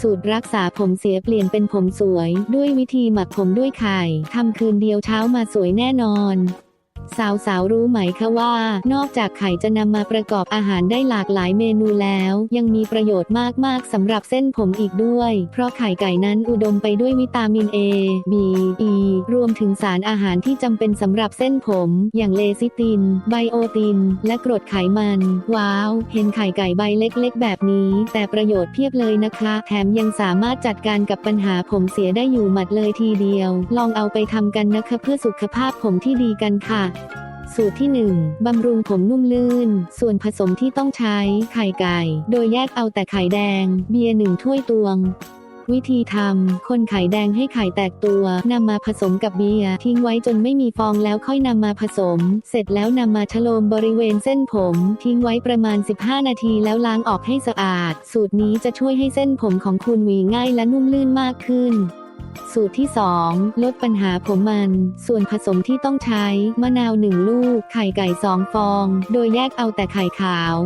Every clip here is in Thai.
สูตรรักษาผมเสียเปลี่ยนเป็นผมสวย ด้วยวิธีหมักผมด้วยไข่ทำคืนเดียวเช้ามาสวยแน่นอน สาวๆรู้ไหมคะว่า นอกจากไข่จะนำมาประกอบอาหารได้หลากหลายเมนูแล้ว ยังมีประโยชน์มาก ๆสำหรับเส้นผมอีกด้วย เพราะไข่ไก่นั้นอุดมไปด้วยวิตามิน A B E รวมถึงสารอาหารที่จำเป็นสำหรับเส้นผม อย่างเลซิติน ไบโอติน และกรดไขมัน ว้าว เห็นไข่ไก่ใบเล็กๆ แบบนี้ แต่ประโยชน์เพียบเลยนะคะ แถมยังสามารถจัดการกับปัญหาผมเสียได้อยู่หมัดเลยทีเดียว ลองเอาไปทำกันนะคะเพื่อสุขภาพผมที่ดีกันค่ะสูตรที่ 1บำรุงผมนุ่มลื่น ส่วนผสมที่ต้องใช้ ไข่ไก่ โดยแยกเอาแต่ไข่แดง เบียร์หนึ่งถ้วยตวง วิธีทำ คนไข่แดงให้ไข่แตกตัวนำมาผสมกับเบียร์ทิ้งไว้จนไม่มีฟองแล้วค่อยนำมาผสม เสร็จแล้วนำมาชโลมบริเวณเส้นผม ทิ้งไว้ประมาณ 15 นาทีแล้วล้างออกให้สะอาด สูตรนี้จะช่วยให้เส้นผมของคุณหวีง่ายและนุ่มลื่นมากขึ้นสูตรที่ 2 ลดปัญหาผมมัน ส่วนผสมที่ต้องใช้ มะนาว 1 ลูก ไข่ไก่ 2 ฟอง โดยแยกเอาแต่ไข่ขาว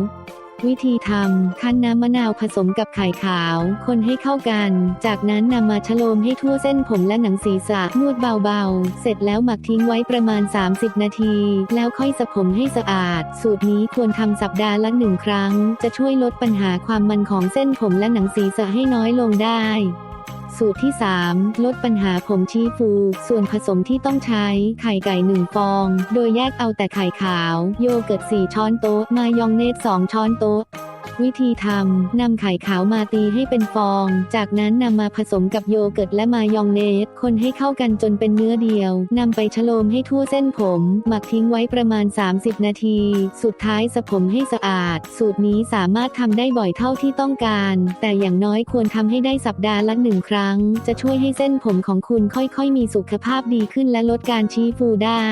วิธีทำ คั้นน้ำมะนาวผสมกับไข่ขาว คนให้เข้ากัน จากนั้นนำมาชโลมให้ทั่วเส้นผมและหนังศีรษะนวดเบาๆ เสร็จแล้วหมักทิ้งไว้ประมาณ 30 นาที แล้วค่อยสระผมให้สะอาด สูตรนี้ควรทำสัปดาห์ละหนึ่งครั้ง จะช่วยลดปัญหาความมันของเส้นผมและหนังศีรษะให้น้อยลงได้ สูตรที่ 3 ลดปัญหาผมชี้ฟู ส่วนผสมที่ต้องใช้ ไข่ไก่ 1 ฟอง โดยแยกเอาแต่ไข่ขาว โยเกิร์ต 4 ช้อนโต๊ะ มายองเนส 2 ช้อนโต๊ะ วิธีทำ นำไข่ขาวมาตีให้เป็นฟอง จากนั้นนำมาผสมกับโยเกิร์ตและมายองเนส คนให้เข้ากันจนเป็นเนื้อเดียวนำไปชโลมให้ทั่วเส้นผม หมักทิ้งไว้ประมาณ 30 นาที สุดท้ายสระผมให้สะอาด สูตรนี้สามารถทำได้บ่อยเท่าที่ต้องการ แต่อย่างน้อยควรทำให้ได้สัปดาห์ละหนึ่งครั้ง จะช่วยให้เส้นผมของคุณค่อยๆ มีสุขภาพดีขึ้นและลดการชี้ฟูได้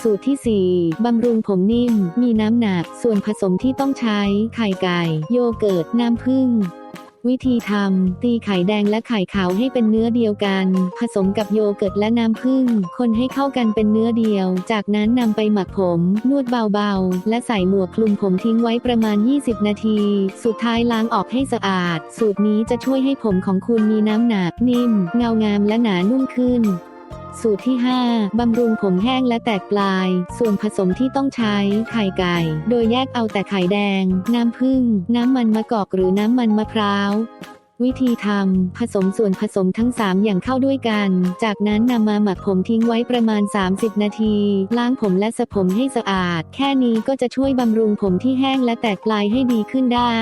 สูตรที่ 4 บำรุงผมนิ่ม มีน้ำหนัก ส่วนผสมที่ต้องใช้ ไข่ไก่ โยเกิร์ต น้ำผึ้ง วิธีทำ ตีไข่แดงและไข่ขาวให้เป็นเนื้อเดียวกัน ผสมกับโยเกิร์ตและน้ำผึ้ง คนให้เข้ากันเป็นเนื้อเดียว จากนั้นนำไปหมักผม นวดเบาๆ และใส่หมวกคลุมผมทิ้งไว้ประมาณ 20 นาที สุดท้ายล้างออกให้สะอาด สูตรนี้จะช่วยให้ผมของคุณมีน้ำหนัก นิ่ม เงางามและหนานุ่มขึ้น สูตรที่ 5 บำรุงผมแห้งและแตกปลาย ส่วนผสมที่ต้องใช้ ไข่ไก่ โดยแยกเอาแต่ไข่แดง น้ำผึ้ง น้ำมันมะกอกหรือน้ำมันมะพร้าว วิธีทำ ผสมส่วนผสมทั้ง 3 อย่างเข้าด้วยกัน จากนั้นนำมาหมักผมทิ้งไว้ประมาณ 30 นาที ล้างผมและสระผมให้สะอาด แค่นี้ก็จะช่วยบำรุงผมที่แห้งและแตกปลายให้ดีขึ้นได้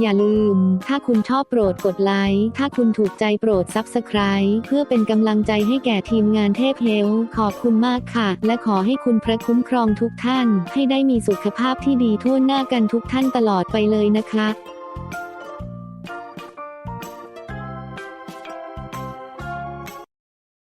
อย่าลืม ถ้าคุณชอบโปรดกดไลค์ ถ้าคุณถูกใจโปรด Subscribe เพื่อเป็นกำลังใจให้แก่ทีมงานเทพเฮล ขอบคุณมากค่ะ และขอให้คุณพระคุ้มครองทุกท่าน ให้ได้มีสุขภาพที่ดีทั่วหน้ากันทุกท่านตลอดไปเลยนะคะ